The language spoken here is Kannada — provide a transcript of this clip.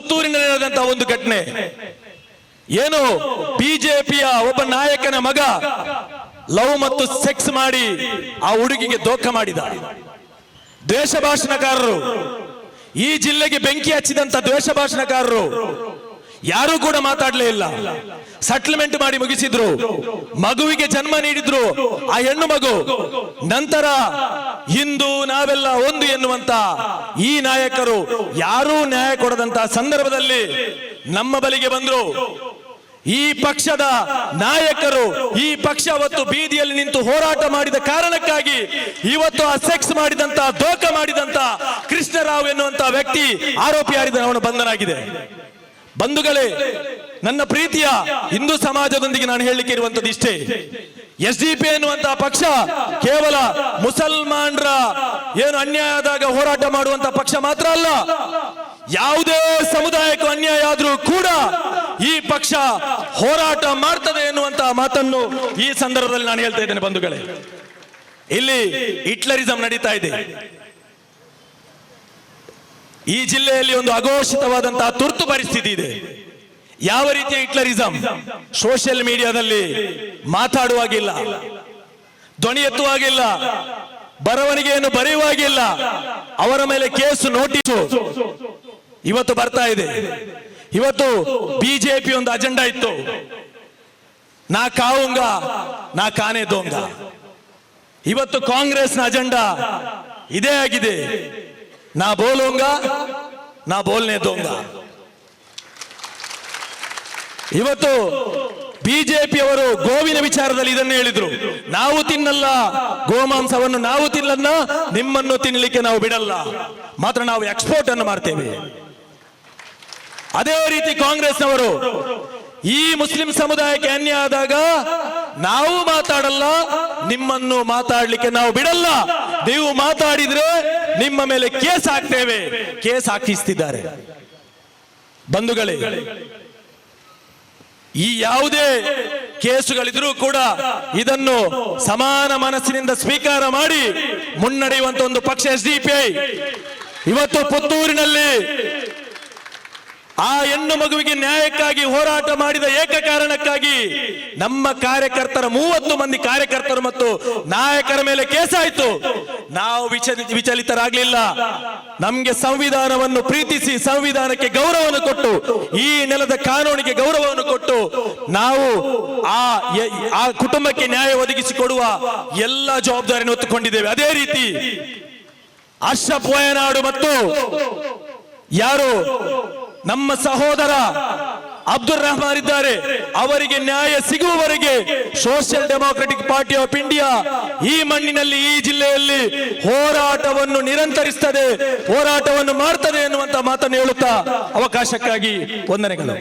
ಪುತ್ತೂರಿನಲ್ಲಿ ನಡೆದಂತಹ ಒಂದು ಘಟನೆ. ಏನು? ಬಿಜೆಪಿಯ ಒಬ್ಬ ನಾಯಕನ ಮಗ ಲವ್ ಮತ್ತು ಸೆಕ್ಸ್ ಮಾಡಿ ಆ ಹುಡುಗಿಗೆ ದೋಖ ಮಾಡಿದ. ದ್ವೇಷ ಭಾಷಣಕಾರರು, ಈ ಜಿಲ್ಲೆಗೆ ಬೆಂಕಿ ಹಚ್ಚಿದಂತ ದ್ವೇಷ ಭಾಷಣಕಾರರು ಯಾರು ಕೂಡ ಮಾತಾಡ್ಲೇ ಇಲ್ಲ. ಸೆಟ್ಲ್ಮೆಂಟ್ ಮಾಡಿ ಮುಗಿಸಿದ್ರು. ಮಗುವಿಗೆ ಜನ್ಮ ನೀಡಿದ್ರು. ಆ ಹೆಣ್ಣು ಮಗು ನಂತರ ಹಿಂದೂ ನಾವೆಲ್ಲ ಒಂದು ಎನ್ನುವಂತ ಈ ನಾಯಕರು ಯಾರೂ ನ್ಯಾಯ ಕೊಡದಂತ ಸಂದರ್ಭದಲ್ಲಿ ನಮ್ಮ ಬಳಿಗೆ ಬಂದ್ರು. ಈ ಪಕ್ಷದ ನಾಯಕರು ಈ ಪಕ್ಷ ಅವತ್ತು ಬೀದಿಯಲ್ಲಿ ನಿಂತು ಹೋರಾಟ ಮಾಡಿದ ಕಾರಣಕ್ಕಾಗಿ ಇವತ್ತು ಆ ಸೆಕ್ಸ್ ಮಾಡಿದಂತ, ದೋಖ ಮಾಡಿದಂತ ಕೃಷ್ಣರಾವ್ ಎನ್ನುವಂತ ವ್ಯಕ್ತಿ ಆರೋಪಿಯಾಗಿದ್ದಾನೆ ಅವನು ಬಂಧನಾಗಿದೆ. ಬಂಧುಗಳೇ, ನನ್ನ ಪ್ರೀತಿಯ ಹಿಂದೂ ಸಮಾಜದೊಂದಿಗೆ ನಾನು ಹೇಳಲಿಕ್ಕೆ ಇರುವಂತದ್ದು ಇಷ್ಟೇ. ಎಸ್ ಡಿ ಪಿ ಎನ್ನುವಂತಹ ಪಕ್ಷ ಕೇವಲ ಮುಸಲ್ಮಾನರ ಏನು ಅನ್ಯಾಯ ಆದಾಗ ಹೋರಾಟ ಮಾಡುವಂತ ಪಕ್ಷ ಮಾತ್ರ ಅಲ್ಲ, ಯಾವುದೇ ಸಮುದಾಯಕ್ಕೂ ಅನ್ಯಾಯ ಆದ್ರೂ ಕೂಡ ಈ ಪಕ್ಷ ಹೋರಾಟ ಮಾಡ್ತದೆ ಎನ್ನುವಂತಹ ಮಾತನ್ನು ಈ ಸಂದರ್ಭದಲ್ಲಿ ನಾನು ಹೇಳ್ತಾ ಇದ್ದೇನೆ ಬಂಧುಗಳೇ. ಇಲ್ಲಿ ಹಿಟ್ಲರಿಸಂ ನಡೀತಾ ಇದೆ. ಈ ಜಿಲ್ಲೆಯಲ್ಲಿ ಒಂದು ಅಘೋಷಿತವಾದಂತಹ ತುರ್ತು ಪರಿಸ್ಥಿತಿ ಇದೆ. ಯಾವ ರೀತಿಯ ಹಿಟ್ಲರಿಸಂ? ಸೋಷಿಯಲ್ ಮೀಡಿಯಾದಲ್ಲಿ ಮಾತಾಡುವಾಗಿಲ್ಲ. ಧ್ವನಿ ಎತ್ತುವಾಗಿಲ್ಲ. ಬರವಣಿಗೆಯನ್ನು ಬರೆಯುವಾಗಿಲ್ಲ. ಅವರ ಮೇಲೆ ಕೇಸು, ನೋಟಿಸು. ಇವತ್ತು ಬರ್ತಾ ಇದೆ. ಇವತ್ತು ಬಿಜೆಪಿ ಒಂದು ಅಜೆಂಡಾ ಇತ್ತು. ನಾ ಕಾವುಂಗ, ನಾ ಕಾನೆ ದೋಂಗ. ಇವತ್ತು ಕಾಂಗ್ರೆಸ್ನ ಅಜೆಂಡಾ ಇದೇ ಆಗಿದೆ. ನಾ ಬೋಲೋಂಗ, ನಾ ಬೋಲ್ನೆ ದೋಂಗ. ಇವತ್ತು ಬಿಜೆಪಿಯವರು ಗೋವಿನ ವಿಚಾರದಲ್ಲಿ ಇದನ್ನು ಹೇಳಿದ್ರು. ನಾವು ತಿನ್ನಲ್ಲ, ಗೋಮಾಂಸವನ್ನು ನಾವು ತಿನ್ನಲ್ಲ, ನಿಮ್ಮನ್ನು ತಿನ್ನಲಿಕ್ಕೆ ನಾವು ಬಿಡಲ್ಲ. ಮಾತ್ರ ನಾವು ಎಕ್ಸ್ಪೋರ್ಟ್ ಅನ್ನು ಮಾಡ್ತೇವೆ. ಅದೇ ರೀತಿ ಕಾಂಗ್ರೆಸ್ನವರು, ಈ ಮುಸ್ಲಿಂ ಸಮುದಾಯಕ್ಕೆ ಅನ್ಯ ಆದಾಗ ನಾವು ಮಾತಾಡಲ್ಲ, ನಿಮ್ಮನ್ನು ಮಾತಾಡ್ಲಿಕ್ಕೆ ನಾವು ಬಿಡಲ್ಲ. ನೀವು ಮಾತಾಡಿದ್ರೆ ನಿಮ್ಮ ಮೇಲೆ ಕೇಸ್ ಹಾಕ್ತೇವೆ. ಕೇಸ್ ಹಾಕಿಸ್ತಿದ್ದಾರೆ. ಬಂಧುಗಳೇ ಈ ಯಾವುದೇ ಕೇಸುಗಳಿದ್ರೂ ಕೂಡ ಇದನ್ನು ಸಮಾನ ಮನಸ್ಸಿನಿಂದ ಸ್ವೀಕಾರ ಮಾಡಿ ಮುನ್ನಡೆಯುವಂತ ಒಂದು ಪಕ್ಷ ಎಸ್ ಡಿ ಪಿ ಇವತ್ತು ಪುತ್ತೂರಿನಲ್ಲಿ ಆ ಹೆಣ್ಣು ಮಗುವಿಗೆ ನ್ಯಾಯಕ್ಕಾಗಿ ಹೋರಾಟ ಮಾಡಿದ ಏಕ ಕಾರಣಕ್ಕಾಗಿ ನಮ್ಮ ಕಾರ್ಯಕರ್ತರ ಮೂವತ್ತು ಮಂದಿ ಕಾರ್ಯಕರ್ತರು ಮತ್ತು ನಾಯಕರ ಮೇಲೆ ಕೇಸಾಯಿತು. ನಾವು ವಿಚಲಿ, ವಿಚಲಿತರಾಗ್ಲಿಲ್ಲ. ನಮ್ಗೆ ಸಂವಿಧಾನವನ್ನು ಪ್ರೀತಿಸಿ ಸಂವಿಧಾನಕ್ಕೆ ಗೌರವವನ್ನು ಕೊಟ್ಟು, ಈ ನೆಲದ ಕಾನೂನಿಗೆ ಗೌರವವನ್ನು ಕೊಟ್ಟು, ನಾವು ಆ ಆ ಕುಟುಂಬಕ್ಕೆ ನ್ಯಾಯ ಒದಗಿಸಿಕೊಡುವ ಎಲ್ಲ ಜವಾಬ್ದಾರಿಯನ್ನು ಹೊತ್ತುಕೊಂಡಿದ್ದೇವೆ. ಅದೇ ರೀತಿ ಅಶ್ರಫ್ ವಯನಾಡು ಮತ್ತು ಯಾರು ನಮ್ಮ ಸಹೋದರ ಅಬ್ದುಲ್ ರಹಮಾನ್ ಇದ್ದಾರೆ. ಅವರಿಗೆ ನ್ಯಾಯ ಸಿಗುವವರೆಗೆ Social Democratic Party of India ಈ ಮಣ್ಣಿನಲ್ಲಿ, ಈ ಜಿಲ್ಲೆಯಲ್ಲಿ ಹೋರಾಟವನ್ನು ನಿರಂತರಿಸ್ತದೆ, ಹೋರಾಟವನ್ನು ಮಾಡ್ತದೆ ಎನ್ನುವಂತ ಮಾತನ್ನು ಹೇಳುತ್ತಾ ಅವಕಾಶಕ್ಕಾಗಿ ವಂದನೆಗಳು.